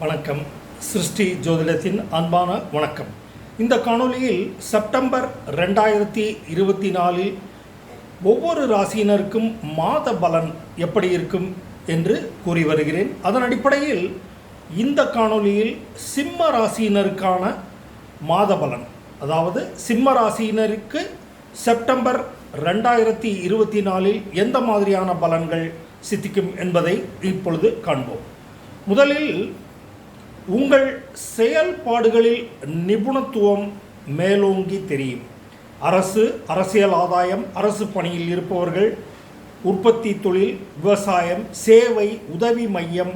வணக்கம். சிருஷ்டி ஜோதிடத்தின் அன்பான வணக்கம். இந்த காணொலியில் செப்டம்பர் ரெண்டாயிரத்தி இருபத்தி நாலில் ஒவ்வொரு ராசியினருக்கும் மாத பலன் எப்படி இருக்கும் என்று கூறி வருகிறேன். அதன் அடிப்படையில் இந்த காணொளியில் சிம்ம ராசியினருக்கான மாத பலன் அதாவது சிம்ம ராசியினருக்கு செப்டம்பர் ரெண்டாயிரத்தி இருபத்தி நாலில் எந்த மாதிரியான பலன்கள் சித்திக்கும் என்பதை இப்பொழுது காண்போம். முதலில் உங்கள் செயல்பாடுகளில் நிபுணத்துவம் மேலோங்கி தெரியும். அரசு அரசியல் ஆதாயம் அரசு பணியில் இருப்பவர்கள் உற்பத்தி தொழில் விவசாயம் சேவை உதவி மையம்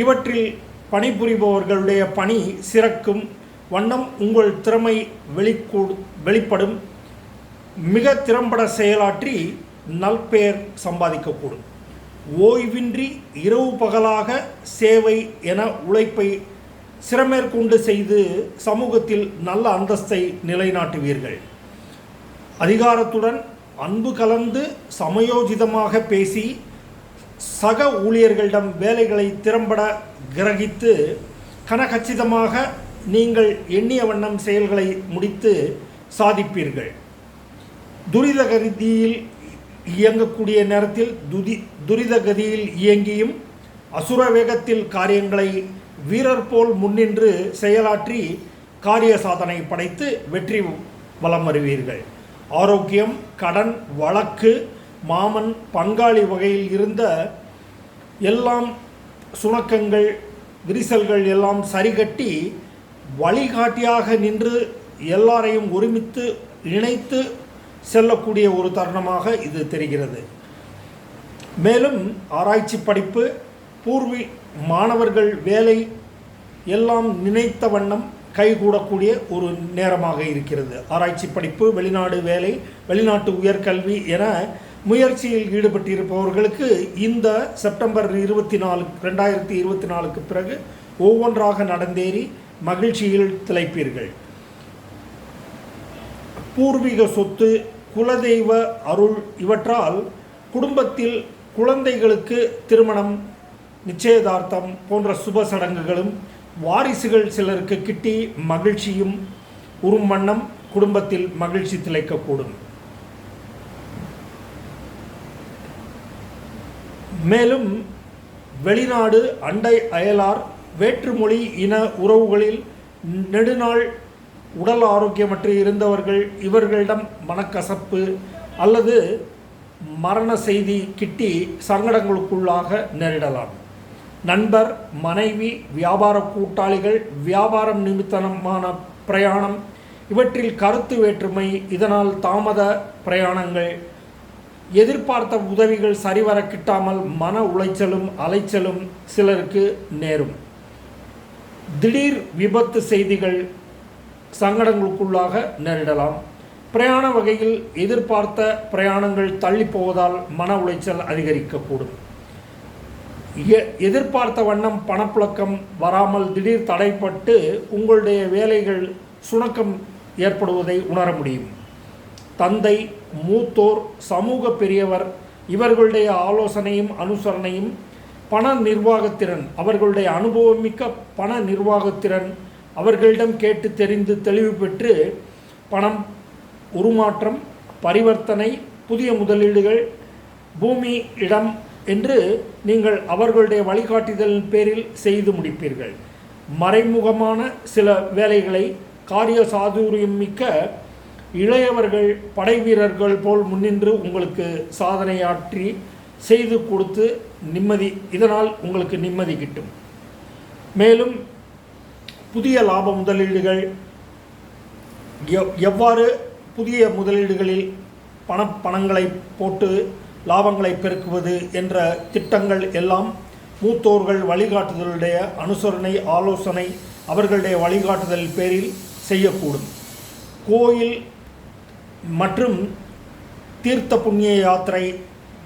இவற்றில் பணிபுரிபவர்களுடைய பணி சிறக்கும் வண்ணம் உங்கள் திறமை வெளிக்கூ வெளிப்படும் மிக திறம்பட செயலாற்றி நல்பெயர் சம்பாதிக்கக்கூடும். ஓய்வின்றி இரவு பகலாக சேவை என உழைப்பை சிறமேற்கொண்டு செய்து சமூகத்தில் நல்ல அந்தஸ்தை நிலைநாட்டுவீர்கள். அதிகாரத்துடன் அன்பு கலந்து சமயோஜிதமாக பேசி சக ஊழியர்களிடம் வேலைகளை திறம்பட கிரகித்து கனகச்சிதமாக நீங்கள் எண்ணிய வண்ணம் செயல்களை முடித்து சாதிப்பீர்கள். துரித கதியில் இயங்கக்கூடிய நேரத்தில் துதி துரித கதியில் இயங்கியும் அசுர வேகத்தில் காரியங்களை வீரர் போல் முன்னின்று செயலாற்றி காரிய சாதனை படைத்து வெற்றி வலம் வருவீர்கள். ஆரோக்கியம் கடன் வழக்கு மாமன் பங்காளி வகையில் இருந்த எல்லாம் சுணக்கங்கள் விரிசல்கள் எல்லாம் சரிகட்டி வழிகாட்டியாக நின்று எல்லாரையும் ஒருமித்து இணைத்து செல்லக்கூடிய ஒரு தருணமாக இது தெரிகிறது. மேலும் ஆராய்ச்சி படிப்பு பூர்வி மாணவர்கள் வேலை எல்லாம் நினைத்த வண்ணம் கைகூடக்கூடிய ஒரு நேரமாக இருக்கிறது. ஆராய்ச்சி படிப்பு வெளிநாடு வேலை வெளிநாட்டு உயர்கல்வி என முயற்சியில் ஈடுபட்டிருப்பவர்களுக்கு இந்த செப்டம்பர் இருபத்தி நாலு ரெண்டாயிரத்தி இருபத்தி நாலுக்கு பிறகு ஒவ்வொன்றாக நடந்தேறி மகிழ்ச்சியில் திளைப்பீர்கள். பூர்வீக சொத்து குலதெய்வ அருள் இவற்றால் குடும்பத்தில் குழந்தைகளுக்கு திருமணம் நிச்சயதார்த்தம் போன்ற சுப சடங்குகளும் வாரிசுகள் சிலருக்கு கிட்டி மகிழ்ச்சியும் உறும் வண்ணம் குடும்பத்தில் மகிழ்ச்சி திளைக்கக்கூடும். மேலும் வெளிநாடு அண்டை அயலார் வேற்றுமொழி இன உறவுகளில் நெடுநாள் உடல் ஆரோக்கியமற்று இருந்தவர்கள் இவர்களிடம் மனக்கசப்பு அல்லது மரண செய்தி கிட்டி சங்கடங்களுக்குள்ளாக நேரிடலாம். நண்பர் மனைவி வியாபார கூட்டாளிகள் வியாபாரம் நிமித்தமான பிரயாணம் இவற்றில் கருத்து வேற்றுமை இதனால் தாமத பிரயாணங்கள் எதிர்பார்த்த உதவிகள் சரிவர கிட்டாமல் மன உளைச்சலும் அலைச்சலும் சிலருக்கு நேரும். திடீர் விபத்து செய்திகள் சங்கடங்களுக்குள்ளாக நேரிடலாம். பிரயாண வகையில் எதிர்பார்த்த பிரயாணங்கள் தள்ளி போவதால் மன உளைச்சல் அதிகரிக்கக்கூடும். எதிர்பார்த்த வண்ணம் பணப்புழக்கம் வராமல் திடீர் தடைப்பட்டு உங்களுடைய வேலைகள் சுணக்கம் ஏற்படுவதை உணர முடியும். தந்தை மூத்தோர் சமூக பெரியவர் இவர்களுடைய ஆலோசனையும் அனுசரணையும் பண நிர்வாகத்திறன் அவர்களுடைய அனுபவமிக்க பண நிர்வாகத்திறன் அவர்களிடம் கேட்டு தெரிந்து தெளிவு பெற்று பணம் உருமாற்றம் பரிவர்த்தனை புதிய முதலீடுகள் பூமி இடம் என்று நீங்கள் அவர்களுடைய வழிகாட்டுதலின் பேரில் செய்து முடிப்பீர்கள். மறைமுகமான சில வேலைகளை காரிய சாதுரியம் மிக்க இளையவர்கள் படை வீரர்கள் போல் முன்னின்று உங்களுக்கு சாதனையாற்றி செய்து கொடுத்து நிம்மதி இதனால் உங்களுக்கு நிம்மதி கிட்டும். மேலும் புதிய லாப முதலீடுகள் எவ் எவ்வாறு புதிய முதலீடுகளில் பண பணங்களை போட்டு லாபங்களை பெருக்குவது என்ற திட்டங்கள் எல்லாம் மூத்தோர்கள் வழிகாட்டுதலுடைய அனுசரணை ஆலோசனை அவர்களுடைய வழிகாட்டுதல் பேரில் செய்யக்கூடும். கோயில் மற்றும் தீர்த்த புண்ணிய யாத்திரை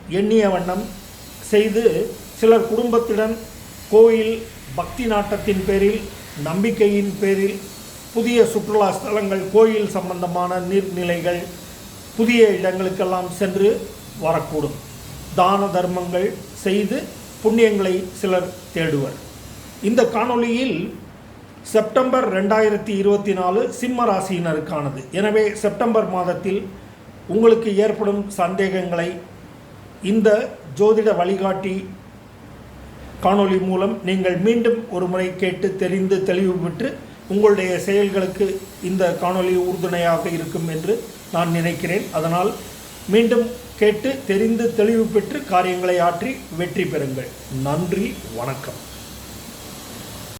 எண்ணிய வண்ணம் செய்து சிலர் குடும்பத்துடன் கோயில் பக்தி நாட்டத்தின் பேரில் நம்பிக்கையின் பேரில் புதிய சுற்றுலா ஸ்தலங்கள் கோயில் சம்பந்தமான நீர்நிலைகள் புதிய இடங்களுக்கெல்லாம் சென்று வரக்கூடும். தான தர்மங்கள் செய்து புண்ணியங்களை சிலர் தேடுவர். இந்த காணொளியில் செப்டம்பர் ரெண்டாயிரத்தி இருபத்தி நாலு சிம்ம ராசியினருக்கானது. எனவே செப்டம்பர் மாதத்தில் உங்களுக்கு ஏற்படும் சந்தேகங்களை இந்த ஜோதிட வழிகாட்டி காணொளி மூலம் நீங்கள் மீண்டும் ஒரு முறை கேட்டு தெரிந்து தெளிவு பெற்று உங்களுடைய செயல்களுக்கு இந்த காணொளி உறுதுணையாக இருக்கும் என்று நான் நினைக்கிறேன். அதனால் மீண்டும் கேட்டு தெரிந்து தெளிவு பெற்று காரியங்களை ஆற்றி வெற்றி பெறுங்கள். நன்றி வணக்கம்.